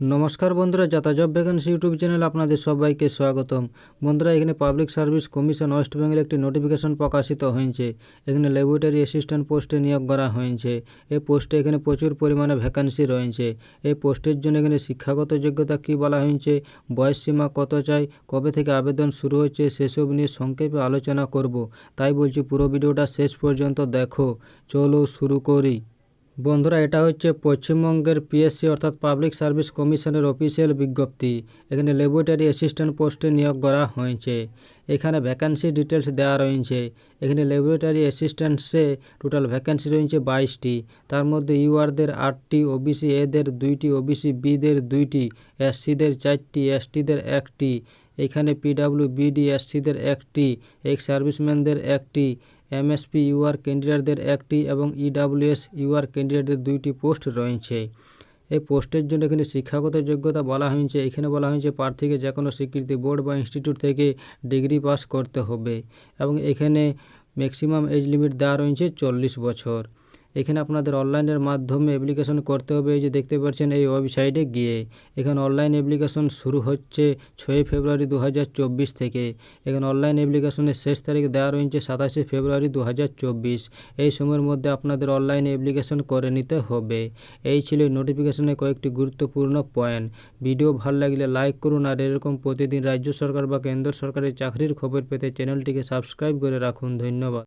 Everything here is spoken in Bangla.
নমস্কার বন্ধুরা যাতা জব ভ্যাকেন্সি ইউটিউব চ্যানেলে আপনাদের সবাইকে স্বাগতম। বন্ধুরা, এখানে public service commission West Bengal একটি নোটিফিকেশন প্রকাশিত হয়েছে। এখানে ল্যাবরেটরি অ্যাসিস্ট্যান্ট পোস্টে নিয়োগ করা হয়েছে। এই পোস্টে এখানে প্রচুর পরিমাণে ভ্যাকেন্সি রয়েছে। এই পোস্টের জন্য এখানে শিক্ষাগত যোগ্যতা কী বলা হয়েছে, বয়স সীমা কত চাই, কবে থেকে আবেদন শুরু হচ্ছে সেসব নিয়ে সংক্ষেপে আলোচনা করব। তাই বলছি পুরো ভিডিওটা শেষ পর্যন্ত দেখো। চলো শুরু করি। বন্ধুরা, এটা হচ্ছে পশ্চিমবঙ্গের পিএসসি অর্থাৎ পাবলিক সার্ভিস কমিশনের অফিসিয়াল বিজ্ঞপ্তি। এখানে ল্যাবরেটরি অ্যাসিস্ট্যান্ট পোস্টে নিয়োগ করা হয়েছে। এখানে ভ্যাকান্সি ডিটেলস দেওয়া রয়েছে। এখানে ল্যাবরেটরি অ্যাসিস্ট্যান্টসে টোটাল ভ্যাকান্সি রয়েছে বাইশটি। তার মধ্যে ইউআরদের আটটি, ওবিসি এদের দুইটি, ওবিসি বিদের দুইটি, এসসিদের চারটি, এসটিদের একটি। এখানে পিডাব্লিউ বিডি এসসিদের একটি এক্স সার্ভিসম্যানদের একটি এমএসপি ইউআর ক্যান্ডিডেটদের একটি এবং ইডাব্লিউএস ইউআর ক্যান্ডিডেটদের দুইটি পোস্ট রয়েছে। এই পোস্টের জন্য এখানে শিক্ষাগত যোগ্যতা বলা হয়েছে। এখানে বলা হয়েছে প্রার্থীকে যে কোনো স্বীকৃতি বোর্ড বা ইনস্টিটিউট থেকে ডিগ্রি পাস করতে হবে এবং এখানে ম্যাক্সিমাম এজ লিমিট দেওয়া রয়েছে চল্লিশ বছর। এখানে আপনাদের অনলাইনের মাধ্যমে অ্যাপ্লিকেশন করতে হবে। এই যে দেখতে পাচ্ছেন এই ওয়েবসাইটে গিয়ে এখানে অনলাইন অ্যাপ্লিকেশন শুরু হচ্ছে ছয়ই ফেব্রুয়ারি দু হাজার চব্বিশ থেকে। এখানে অনলাইন অ্যাপ্লিকেশনের শেষ তারিখ দেওয়া রয়েছে সাতাশে ফেব্রুয়ারি দু হাজার চব্বিশ। এই সময়ের মধ্যে আপনাদের অনলাইন অ্যাপ্লিকেশন করে নিতে হবে। এই ছিল নোটিফিকেশনের কয়েকটি গুরুত্বপূর্ণ পয়েন্ট ভিডিও ভালো লাগলে লাইক করুন আর এরকম প্রতিদিন রাজ্য সরকার বা কেন্দ্র সরকারের চাকরির খবর পেতে চ্যানেলটিকে সাবস্ক্রাইব করে রাখুন। ধন্যবাদ।